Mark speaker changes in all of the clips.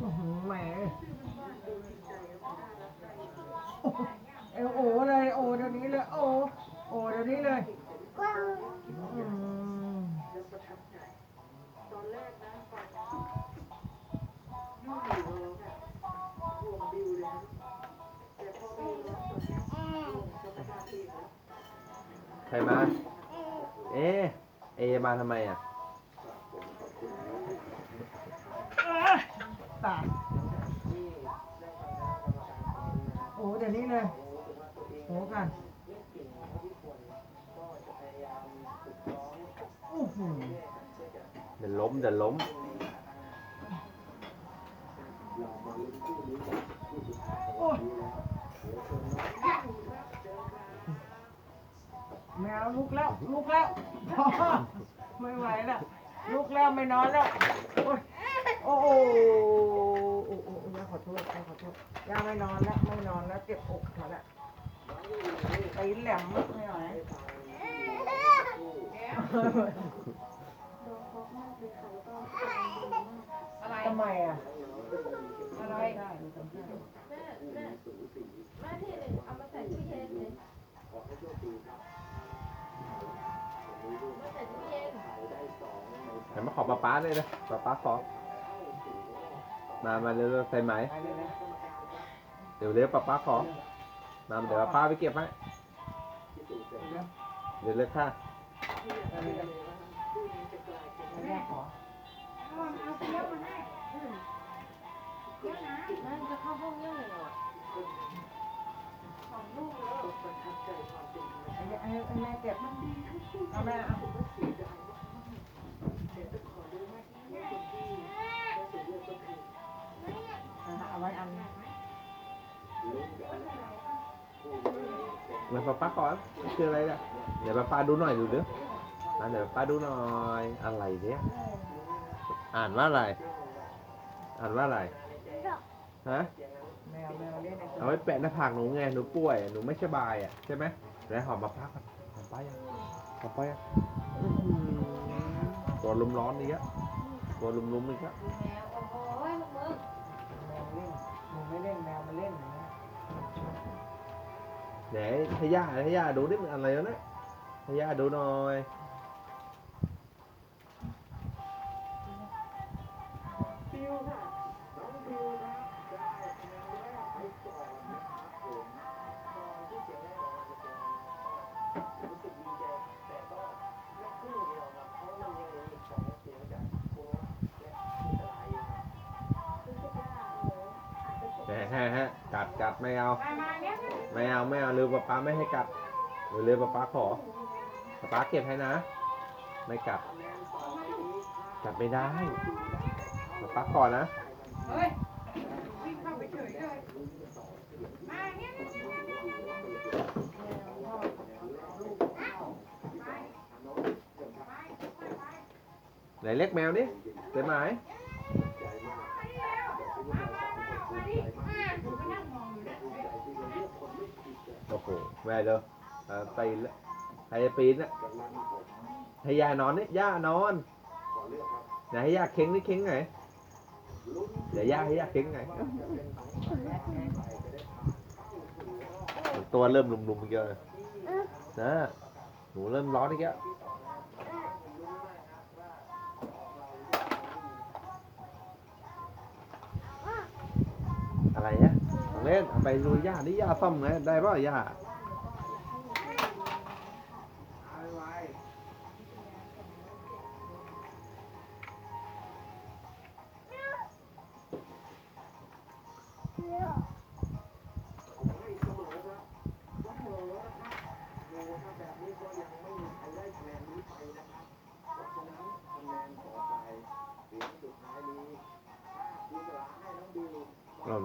Speaker 1: อื้อหือแหมเออโอ้เลยโอ้เดี๋ยวนี้เลย โอ้โอ้เดี๋ยวนี้เลยอืม
Speaker 2: ใครมา เอ๊ะเอมาทำไมอะ
Speaker 1: ตายโอ้เดี๋ยวนี้เลยโอ้กันโอ้โห
Speaker 2: เดี๋ยวล้มเดี๋ยวล้ม
Speaker 1: โอ้ยแมวลุกแล้วลุกแล้วพอไม่ไหวแล้วลุกแล้วไม่นอนแล้วโอ้ย โอ้โหโอ้โหย่าขอโทษย่าขอโทษย่าไม่นอนแล้วไม่นอนแล้วเจ็บอกเขาแล้วตีนแหลมไม่ไหว
Speaker 3: อะไร
Speaker 1: ทำไมอะ
Speaker 3: อะไร
Speaker 1: ได้
Speaker 4: แม่แม่แม่ที่หนึ่งเอามาใส่ตู้เย็นเลยมาใส่ตู้เย็น
Speaker 2: เดี๋ยวมาขอป๊าป๊าเลยนะป๊าป๊าขอ มามาเร็วๆใส่ไหม
Speaker 1: เดี๋
Speaker 2: ยวเร็วป๊าป๊าขอ มาเดี๋ยวป๊าไปเก็บให้
Speaker 1: เดี๋ยว
Speaker 2: เดี๋ยวค่ะ
Speaker 1: เลยนะแม่ขอ
Speaker 4: นั่นจะเข้าห้องยังไงอะ
Speaker 1: ให้ให้ให้แม่เก็บเอา เดี๋
Speaker 2: ยวป๊าป๊าขอคืออะไรเนี่ยเดี๋ยวป๊าป๊าดูหน่อยดูเด้อมาเดี๋ยวป๊าดูหน่อยอะไรเนี่ยอ่านว่าอะไร อ่านว่าอะไรฮะ
Speaker 1: เอา
Speaker 2: ไว้แปะหน้าผากหนูไงหนูป่วยหนูไม่สบายอะใช่ไหมแล้วหอมมาพักก่อนหอมไปยังหอมไปยังตัวลมร้อนอีกอะตัวลมลุมๆอีกอะ
Speaker 4: แมวโอ้โหลูกมึง
Speaker 1: แมวเล่นหนูไม่เล่นแมวมันเล่นอย่างเงี้ย
Speaker 2: ไหนให้ย่าให้ย่าดูนี่มันอะไรแล้วนะให้ย่าดูหน่อยแหมฮะฮะกัดกัดไม่เอา ไม่ ไม่เอาไม่เอาเร็วป๊าป๊าไม่ให้กัดเร็วเร็วป๊าป๊าขอป๊าป๊าเก็บให้นะ ไม่กัดกัดไม่ได้ป๊าป๊าขอนะ
Speaker 3: เฮ้ยเข้าไปเฉยเลยมาเนี่ย
Speaker 2: ไหนเล็กแมวนี่เต็มไหมโอ้โห แม่เด้อเออปีนแล้วใครจะปีนนะให้ย่านอนนี่ย่านอนไหนให้ย่าเค้งนี่เค้งไงเดี๋ยวย่าให้ย่าเค้งไงตัวเริ่มลุมๆอีกแล้นะหนูเริ่มร้อนอีกแล้วอะไรเนี่ยของเล่นเอาไปดูย่านี่ย่าซ่อมไงได้ป่ะย่า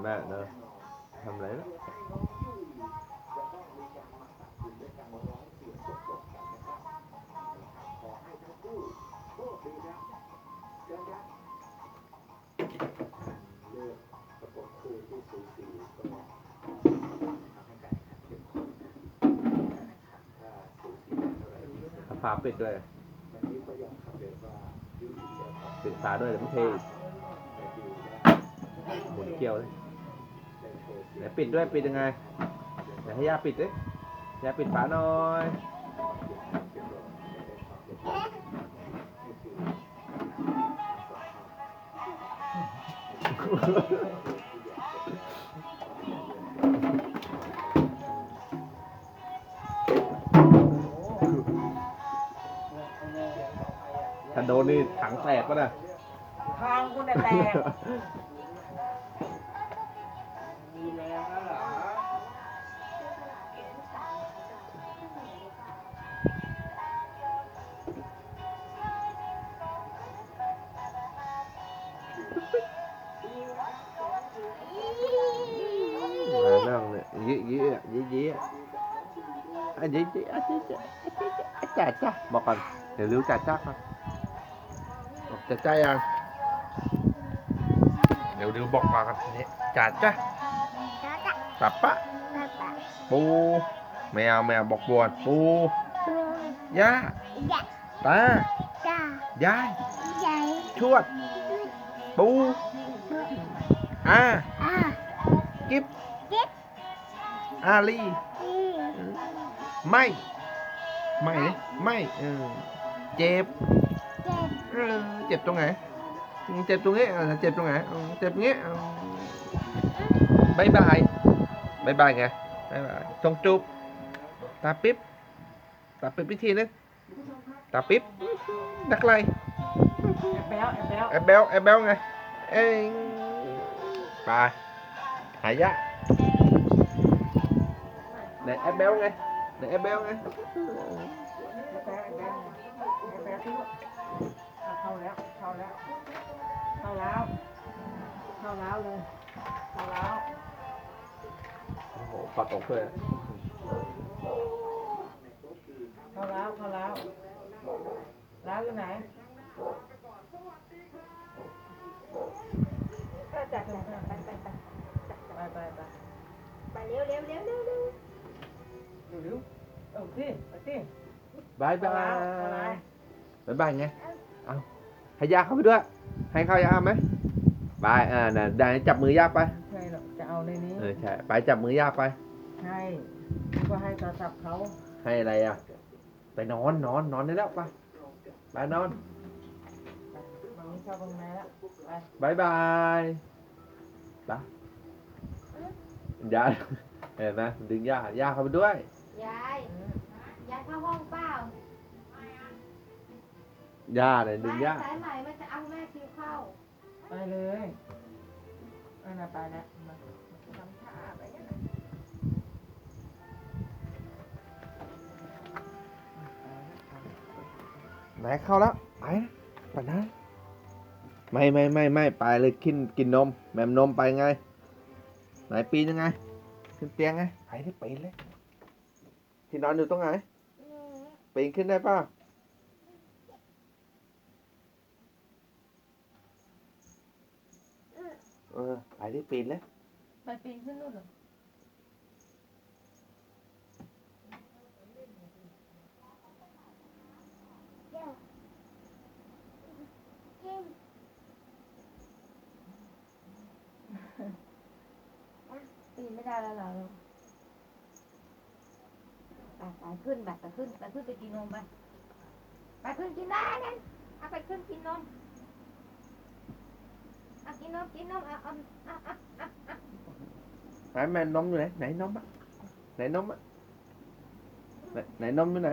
Speaker 2: หล่นแม่เนะทำอะไรนะเอาฝาปิดด้วยปิดฝาด้วยเดี๋ยวมันเทอีกเกี่ยวเลย ไหนปิดด้วยปิดยังไงไหนให้ย่าปิดดิย่าปิดฝาหน่อยถ้าโดนนี่ถังแตกก็นะ
Speaker 1: ทางคุณน่ะแตก
Speaker 2: อะยี่ยี่อะยี่ยี่อะจ่าจ้าบอกก่อนเดี๋ยวรู้จ่าจ้าก่อนบอกจ่าจ้ายังเดี๋ยวดูบอกมากันนี่จ่าจ้าปับปะปูแมวแมวบอกบวนปูย่าตายายชวด ปูอากิบอาลี ไม่ ไม่เลยไม่เออเจ็บเออเจ็บตรงไหนอืมเจ็บตรงนี้เออเจ็บตรงไหนอืมเจ็บงี้อืมบายบายบายบายไงบายบายจงจูบตาปิ๊บตาปิ๊บพิธีนึงตาปิ๊บนักไร
Speaker 1: แอบแบลแอบแบล
Speaker 2: แอบเบลแอบเบลไงเอ้ยไปหายะไหนแอบเบลไงไหนแอบเบลไง
Speaker 1: แอบแบลแอบแบลแอบแบลที่ลูกอะเข้าแล้วเข้าแล้วเข้าแล้วเข้าแล้วเลยเข้าแล้ว
Speaker 2: โอ้โหปัดออกเลย
Speaker 1: เข้าแล้วเข้าแล้วแล้วอยู่ไหนไปไปไปไปไปไป
Speaker 4: ไปเร็วเร็วเร็วเร็วเร็ว
Speaker 1: เร็วๆเอาสิไปสิ
Speaker 2: บายบา
Speaker 1: เข้าแล้ว
Speaker 2: ยบายบายไง เอาให้ยาเข้าไปด้วย ให้เข้ายาไหมบาย อ่าน่ะได้จับมือยาไป
Speaker 1: ใช่หรอกจะเอาในนี้
Speaker 2: เออใช่ ไปจับมือยาไป
Speaker 1: ให้ก็ให้โทรศัพท์เขา
Speaker 2: ให้อะไรอะ ไปนอนนอนนอนได้แล้วไปไปนอน
Speaker 1: มันนี้เข้าตรงไหนแล้วไป
Speaker 2: บายบายไปยาเห็นไหมดึงยา ยาเข้าไปด้วย
Speaker 4: ยาย ยายเข้าห้องเปล่ายา
Speaker 2: เลยดึงยา
Speaker 4: สายใหม่มันจะเอาแม่คิวเข้า
Speaker 1: ไปเลยอันน่ะไปแล้วมาทำท่าไปเนี่ยนะ
Speaker 2: ไหนเข้าแล้วไปนะไปนะไม่ไม่ไม่ไม่ไปเลยกินกินนมแมมนมไปไง ไหนปีนยังไง ขึ้นเตียงไงไปที่ปีนเลย ที่นอนอยู่ตรงไหนปีนขึ้นได้ป่ะเออไปที่ปีนเลย
Speaker 4: ไปปีนขึ้นนู่นเหรอปีนไม่ได้แล้วเหรอลูก ไปไปขึ้นไปไปขึ้นไปขึ้นไปกินนมไปไปขึ้นกินได้นั่นเอาไปขึ้นกินนมเอากินนมกินนมเอาเอาเอาเอาเอาเอา
Speaker 2: ไหนแม่นมอยู่ไหนไหนนมอะไหนนมอะไหนไหนนมอยู่ไหน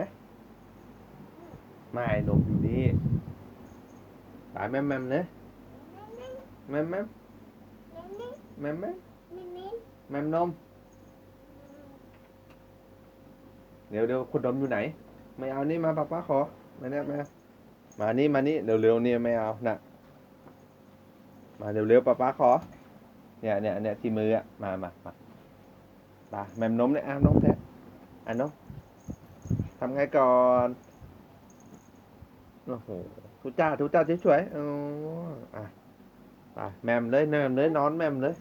Speaker 2: ไม่นมอยู่นี่ไปแม่มแม่มเนี่ยแม่มแม่มแม่มแม่มแม่มนม เดี๋ยวเดี๋ยวคุณนมอยู่ไหน ไม่เอานี่มาป้าป้าขอ มาเนี่ยมา มานี่มานี่เร็วๆนี่ไม่เอาน่ะ มาเร็วๆป้าป้าขอ เนี่ยเนี่ยเนี่ยที่มืออะ มามามาตาแมมนมเนี่ยอะนมแท้อะนมทำไงก่อน โอ้โหทุจ้าทุจ้าช่วยๆอ๋ออะไปแมมเลยแมมเลยนอนแมมเลย